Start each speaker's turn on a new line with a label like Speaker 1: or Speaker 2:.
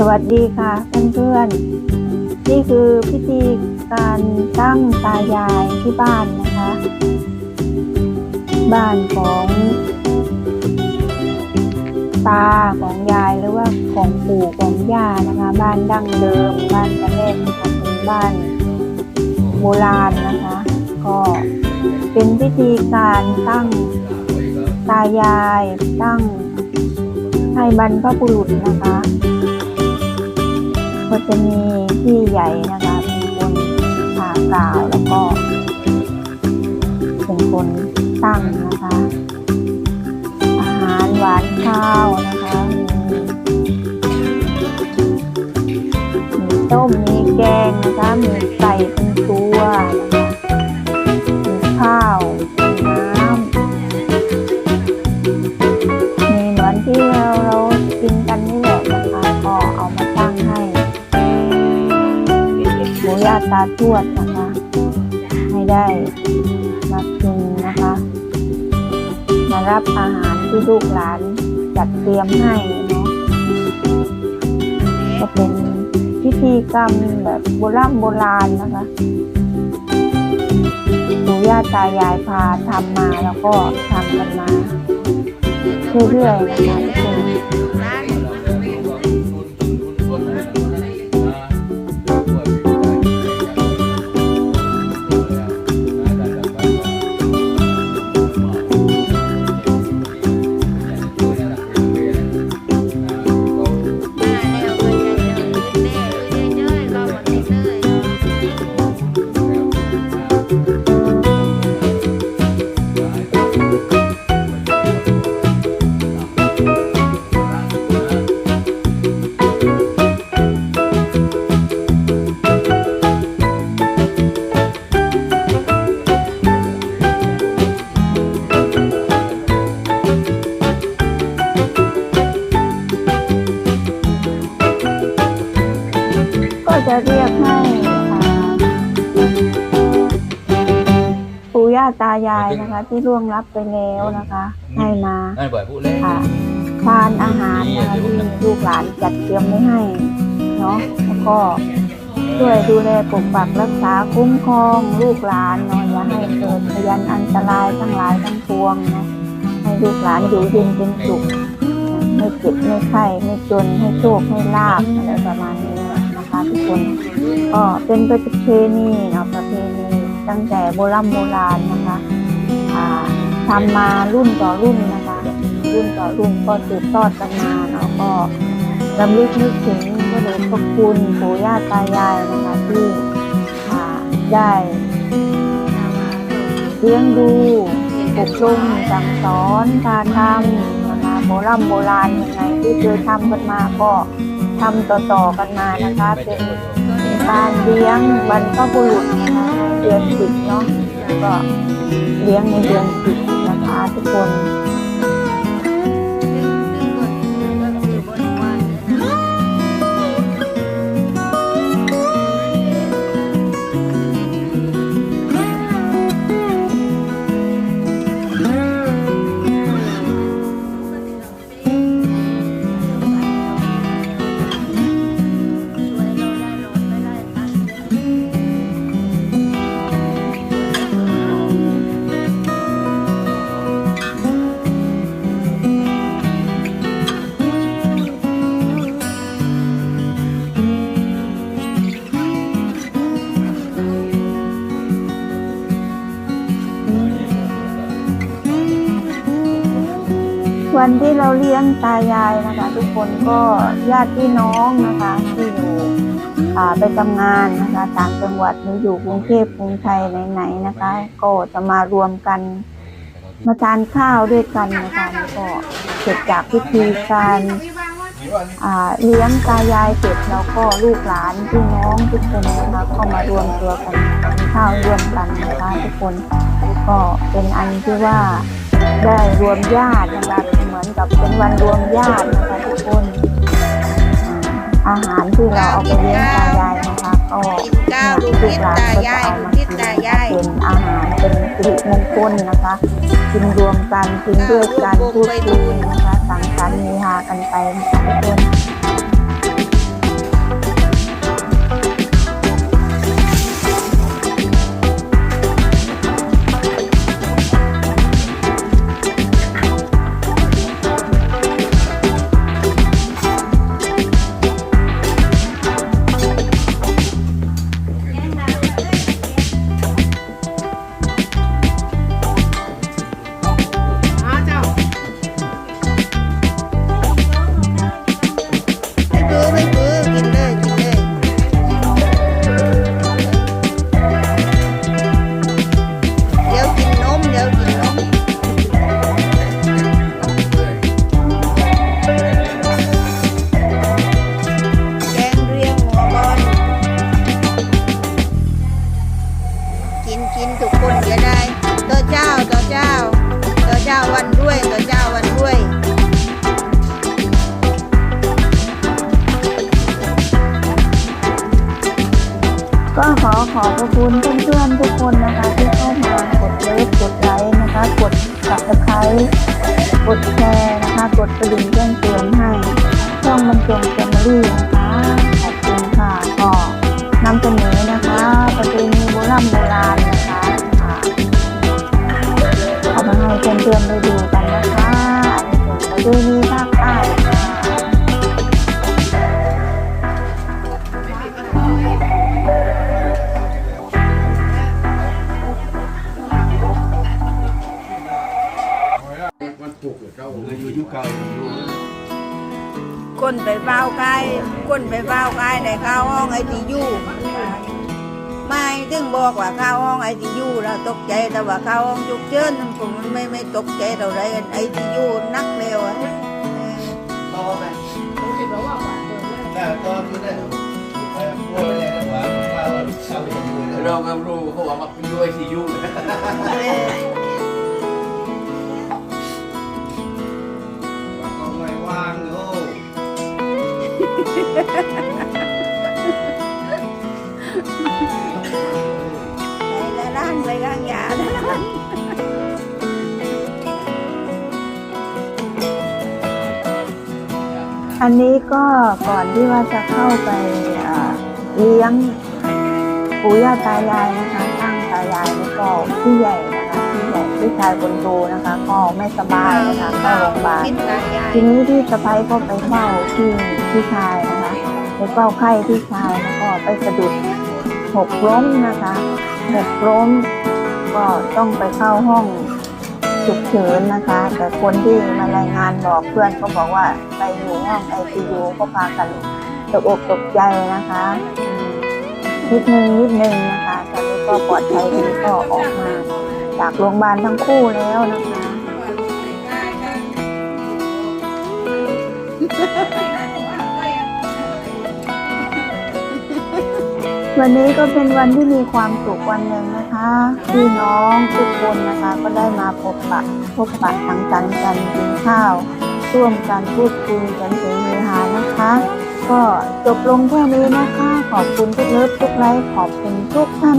Speaker 1: สวัสดีค่ะเพื่อนๆ นี่คือพิธีการตั้งตายายที่บ้านนะคะ บ้านของตาของยายหรือว่าของปู่ของย่านะคะ บ้านดั้งเดิม บ้านกระเนกนะคะเป็นบ้านโบราณนะคะ ก็เป็นพิธีการตั้งตายายตั้งให้บรรพบุรุษนะคะ จะมีพี่ใหญ่นะคะเป็นคนผ่ากล่าวแล้วก็เป็นคนตั้งนะคะ อาหารหวานข้าวนะคะมีมีต้มมีแกงนะคะมีไก่ ปู่ย่าตาทวดนะคะ ให้ได้มากินนะคะ มารับอาหารที่ลูกหลานจัดเตรียมให้เนาะก็เป็นพิธีกรรมแบบโบราณโบราณนะคะปู่ย่าตายายพาทำมาแล้วก็ทำกันมาเรื่อยๆนะคะทุกคน เรียกให้อ่าปู่ย่าตายายนะคะ ที่ล่วงลับไปแล้วนะคะ ให้มา
Speaker 2: นั่นบ่อยพูดเล่น
Speaker 1: ค่ะทานอาหารนะคะที่ลูกหลานจัดเตรียมไว้ให้เนาะแล้วก็ช่วยดูแลปกปักรักษาคุ้มครองลูกหลานเนาะอย่าให้เกิดพยันอันตรายทั้งหลายทั้งปวงเนาะให้ลูกหลานอยู่เย็นเป็นสุขไม่เจ็บไม่ไข้ไม่จนให้โชคให้ลาบอะไรประมาณนี้นะคะ ทุกคน ก็เป็นประเพณีเนาะประเพณีตั้งแต่โบราณโบราณนะคะทำมารุ่นต่อรุ่นนะคะ รุ่นต่อรุ่นก็สืบทอดกันมาเนาะก็รำลึกนึกถึงพระเดชพระคุณปู่ย่าตายายนะคะที่ได้เลี้ยงดูปกลุมสั่งสอนการทำนะคะโบราณโบราณยังไงที่เคยทำกันมาก็ ทำต่อๆกันมานะคะ เป็นการเลี้ยงบรรพบุรุษนะคะเดือนสิบเนาะก็เลี้ยงในเดือนสิบนะคะทุกคน วันที่เราเลี้ยงตายายนะคะ ทุกคนก็ญาติพี่น้องนะคะที่อยู่ไปทำงานนะคะต่างจังหวัดหรืออยู่กรุงเทพกรุงไทยไหนๆนะคะ ก็จะมารวมกันมาทานข้าวด้วยกันนะคะแล้วก็เสร็จจากพิธีการเลี้ยงตายายเสร็จแล้วก็ลูกหลานพี่น้องทุกคนนะคะก็มารวมตัวกันกินข้าวร่วมกันนะคะทุกคนก็เป็นอันที่ว่าได้รวมญาตินะคะเหมือน กับเป็นวันรวมญาตินะคะทุกคนอ่าอาหารที่เราเอาไปเลี้ยงตายายนะคะก็
Speaker 3: เก้าลูกทิศตายายลูกทิศตายาย
Speaker 1: เป็นอาหารเป็นสิริมงคลนะคะกินรวมกันกินด้วยกันพูดคุยนะคะสังสรรค์มีฮากันไปนะคะทุกคน คุณเพื่อนๆทุกคนนะคะที่เข้ามากดเลิฟกดไลค์นะคะ กด subscribe กดแชร์นะคะ กดกระดิ่งแจ้งเตือนให้ช่องบรรจงแฟมิลี่นะคะขอบคุณค่ะก็นำเสนอนะคะประเพณีโบราณโบราณนะคะค่ะเอามาให้เพื่อนๆได้ดูกันนะคะอันนี้เป็นประเพณี ค
Speaker 2: น
Speaker 3: ไปเฝ้าใกล้คนไปเฝ้าใกล้ได้เข้าห้องไอทียูไม่ถึงบอกว่าเข้าห้องไอทียูเราตกใจแต่ว่าเข้าห้องฉุกเฉินผมมันไม่ไม่ตกใจเราเลยไอทียูนักเร็วอะเออ
Speaker 2: ต่อไปแต่ตอนนี้เนี่ยเออพวกอะไรกันวะว่าเอาไปดูเลย
Speaker 4: เราก็รู้เขาว่ามันด้วยซียู
Speaker 2: ไป
Speaker 3: ละล้านไปข้างยาละล้าน
Speaker 1: อันนี้ก็ก่อนที่ว่าจะเข้าไปเลี้ยงปู่ย่าตายายนะคะตั้งตายายแล้วก็พี่ใหญ่ นะคะพี่ใหญ่พี่ชายคนโตนะคะ ก็ไม่สบายนะคะเข้าโรงพยาบาล
Speaker 3: คิดตายาย
Speaker 1: ทีนี้พี่สะพ้ายก็ไปเฝ้าที่พี่ชายนะคะไปเฝ้าไข้พี่ชายแล้วก็ไปสะดุดหกล้มนะคะหกล้มก็ต้องไปเข้าห้องฉุกเฉินนะคะ แต่คนที่มารายงานบอกเพื่อนก็บอกว่าไปอยู่ห้องไอซียูก็พากันตกอกตกใจนะคะอืมนิดนึงนิดนึงนะคะตอนนี้ก็ปลอดภัยดีก็ออกมา จากโรงพยาบาลทั้งคู่แล้วนะคะ วันนี้ก็เป็นวันที่มีความสุขวันหนึ่งนะคะพี่น้องทุกคนนะคะก็ได้มาพบปะพบปะสังสรรค์กันกินข้าวร่วมกันพูดคุยกันเฮฮานะคะ ก็จบลงแค่นี้นะคะ ขอบคุณทุกเลิฟทุกไลค์ขอบคุณทุกท่าน